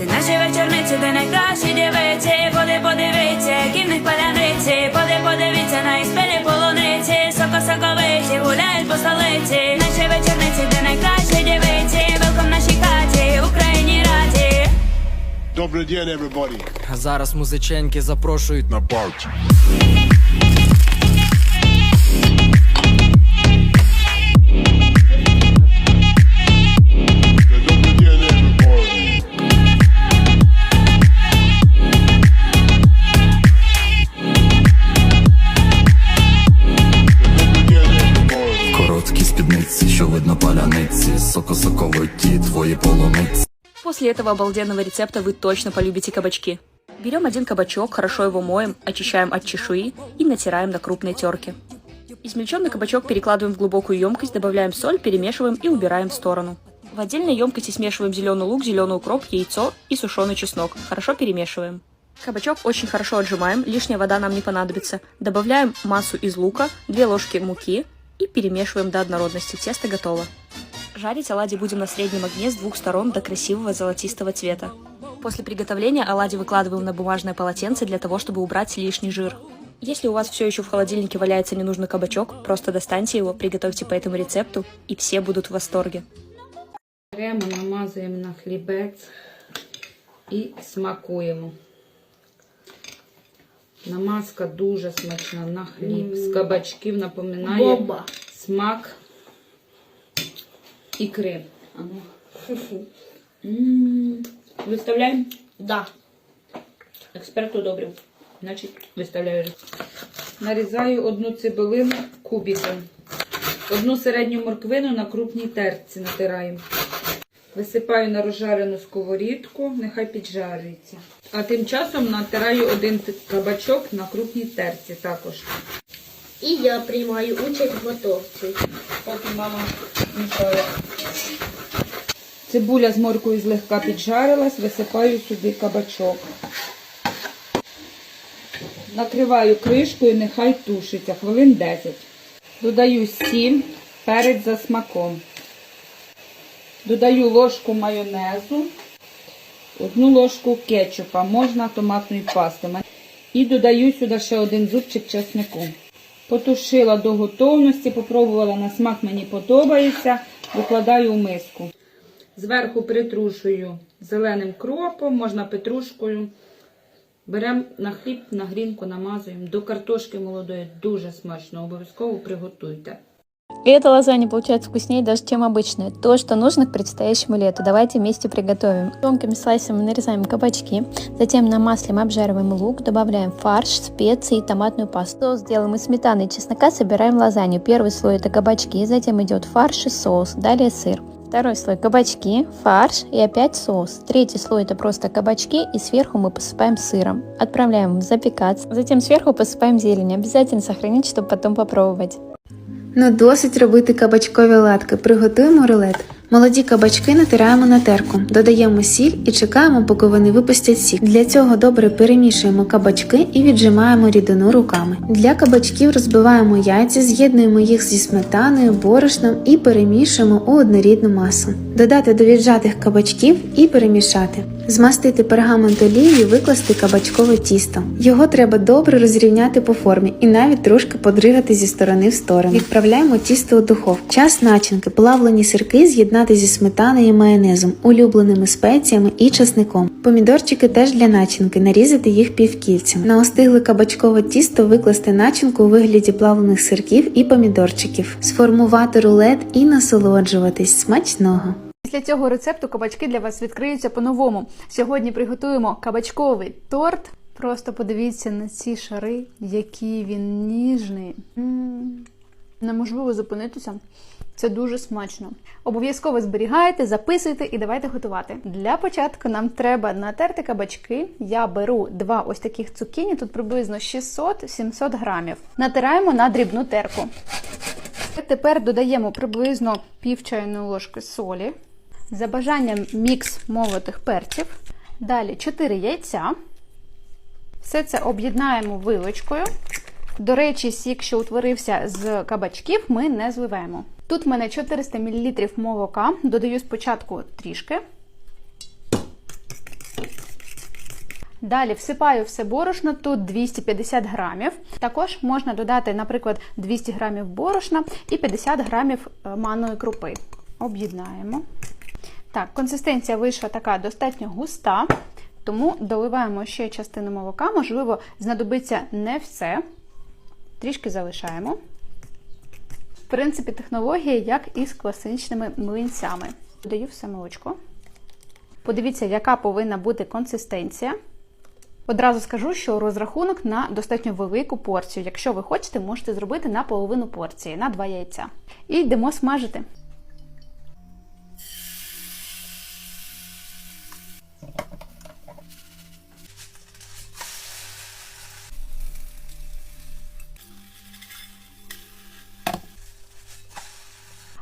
Це наші вечорниці, де найкращі дівиці, поди подивіться, які в них паляниці, поди подивіться на їх спілі полуниці, соко соковиті гуляють по столиці. Наші вечорниці, де найкращі дівиці, велком нашій хаті, Україні раді. Добрий день, everybody. А зараз музиченьки запрошують на Парті. После этого обалденного рецепта вы точно полюбите кабачки. Берем один кабачок, хорошо его моем, очищаем от чешуи и натираем на крупной терке. Измельченный кабачок перекладываем в глубокую емкость, добавляем соль, перемешиваем и убираем в сторону. В отдельной емкости смешиваем зеленый лук, зеленый укроп, яйцо и сушеный чеснок. Хорошо перемешиваем. Кабачок очень хорошо отжимаем, лишняя вода нам не понадобится. Добавляем массу из лука, 2 ложки муки и перемешиваем до однородности. Тесто готово. Жарить оладьи будем на среднем огне с двух сторон до красивого золотистого цвета. После приготовления оладьи выкладываем на бумажное полотенце для того, чтобы убрать лишний жир. Если у вас все еще в холодильнике валяется ненужный кабачок, просто достаньте его, приготовьте по этому рецепту, и все будут в восторге. Беремо, намазуємо на хлібець і смакуємо. Намазка дуже смачна на хліб. З кабачків напоминає смак ікри. Ану. М, Виставляємо? Да. Експерт одобрив. Значить, виставляю. Нарізаю одну цибулину кубиком. Одну середню морквину на крупній терці натираємо. Висипаю на розжарену сковорідку, нехай піджарюється. А тим часом натираю один кабачок на крупній терці також. І я приймаю участь в готовці. Поки мама мішає. Цибуля з моркою злегка піджарилась, висипаю сюди кабачок. Накриваю кришкою, нехай тушиться хвилин 10. Додаю сіль, перець за смаком. Додаю ложку майонезу, одну ложку кетчупа, можна томатної пасти. І додаю сюди ще один зубчик чеснику. Потушила до готовності, попробувала на смак, мені подобається. Викладаю у миску. Зверху притрушую зеленим кропом, можна петрушкою. Беремо на хліб, на грінку намазуємо. До картошки молодої дуже смачно. Обов'язково приготуйте. И эта лазанья получается вкуснее даже, чем обычная. То, что нужно к предстоящему лету. Давайте вместе приготовим. Тонкими слайсами нарезаем кабачки, затем на масле мы обжариваем лук, добавляем фарш, специи и томатную пасту. Соус делаем из сметаны и чеснока, собираем лазанью. Первый слой это кабачки, затем идет фарш и соус, далее сыр. Второй слой кабачки, фарш и опять соус. Третий слой это просто кабачки и сверху мы посыпаем сыром. Отправляем запекаться. Затем сверху посыпаем зелень. Обязательно сохранить, чтобы потом попробовать. Ну досить робити кабачкові латки. Приготуємо рулет. Молоді кабачки натираємо на терку, додаємо сіль і чекаємо, поки вони випустять сік. Для цього добре перемішуємо кабачки і віджимаємо рідину руками. Для кабачків розбиваємо яйця, з'єднуємо їх зі сметаною, борошном і перемішуємо у однорідну масу. Додати до віджатих кабачків і перемішати. Змастити пергамент олією, викласти кабачкове тісто. Його треба добре розрівняти по формі і навіть трошки подригати зі сторони в сторону. Відправляємо тісто у духовку. Час начинки, плавлені сирки з'єднати зі сметаною і майонезом, улюбленими спеціями і часником. Помідорчики теж для начинки, нарізати їх півкільцем. На остигле кабачкове тісто викласти начинку у вигляді плавлених сирків і помідорчиків, сформувати рулет і насолоджуватись смачного. Після цього рецепту кабачки для вас відкриються по-новому. Сьогодні приготуємо кабачковий торт. Просто подивіться на ці шари, який він ніжний. Неможливо зупинитися. Це дуже смачно. Обов'язково зберігайте, записуйте і давайте готувати. Для початку нам треба натерти кабачки. Я беру два ось таких цукіні, тут приблизно 600-700 грамів. Натираємо на дрібну терку. Тепер додаємо приблизно пів чайної ложки солі. За бажанням мікс молотих перців. Далі 4 яйця. Все це об'єднаємо вилочкою. До речі, сік, що утворився з кабачків, ми не зливаємо. Тут в мене 400 мл молока. Додаю спочатку трішки. Далі всипаю все борошно, тут 250 грамів. Також можна додати, наприклад, 200 грамів борошна і 50 грамів е, манної крупи. Об'єднаємо. Так, консистенція вийшла така достатньо густа, тому доливаємо ще частину молока. Можливо, знадобиться не все. Трішки залишаємо. В принципі, технологія, як і з класичними млинцями. Додаю все молочко. Подивіться, яка повинна бути консистенція. Одразу скажу, що розрахунок на достатньо велику порцію. Якщо ви хочете, можете зробити на половину порції, на 2 яйця. І йдемо смажити.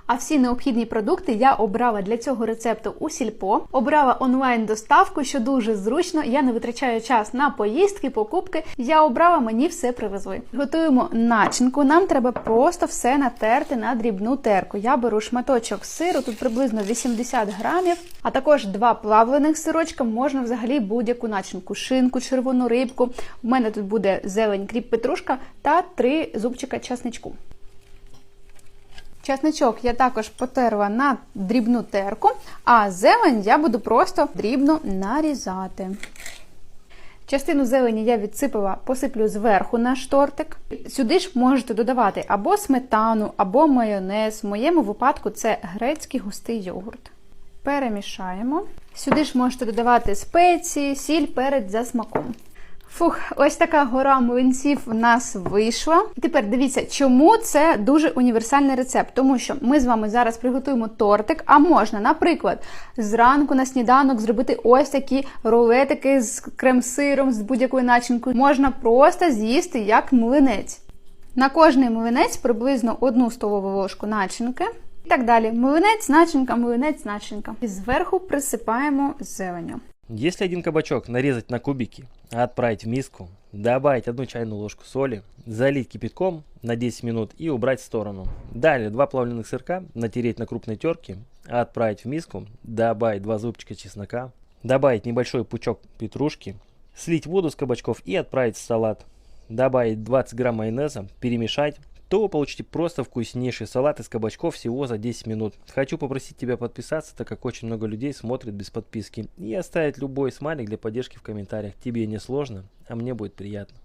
А всі необхідні продукти я обрала для цього рецепту у сільпо. Обрала онлайн доставку, що дуже зручно. Я не витрачаю час на поїздки, покупки. Я обрала, мені все привезли. Готуємо начинку. Нам треба просто все натерти на дрібну терку. Я беру шматочок сиру, тут приблизно 80 грамів, а також два плавлених сирочка. Можна взагалі будь-яку начинку, шинку, червону рибку. У мене тут буде зелень, кріп, петрушка та три зубчика часничку. Часничок я також потерла на дрібну терку, а зелень я буду просто дрібно нарізати. Частину зелені я відсипала, посиплю зверху наш тортик. Сюди ж можете додавати або сметану, або майонез. В моєму випадку це грецький густий йогурт. Перемішаємо. Сюди ж можете додавати спеції, сіль, перець за смаком. Фух, ось така гора млинців у нас вийшла. І тепер дивіться, чому це дуже універсальний рецепт. Тому що ми з вами зараз приготуємо тортик, а можна, наприклад, зранку на сніданок зробити ось такі рулетики з крем-сиром, з будь-якою начинкою. Можна просто з'їсти як млинець. На кожний млинець приблизно одну столову ложку начинки. І так далі. Млинець, начинка, млинець, начинка. І зверху присипаємо зеленю. Если один кабачок нарезать на кубики, отправить в миску, добавить одну чайную ложку соли, залить кипятком на 10 минут и убрать в сторону. Далее два плавленных сырка натереть на крупной терке, отправить в миску, добавить два зубчика чеснока, добавить небольшой пучок петрушки, слить воду с кабачков и отправить в салат. Добавить 20 грамм майонеза, перемешать, то вы получите просто вкуснейший салат из кабачков всего за 10 минут. Хочу попросить тебя подписаться, так как очень много людей смотрит без подписки. И оставить любой смайлик для поддержки в комментариях. Тебе не сложно, а мне будет приятно.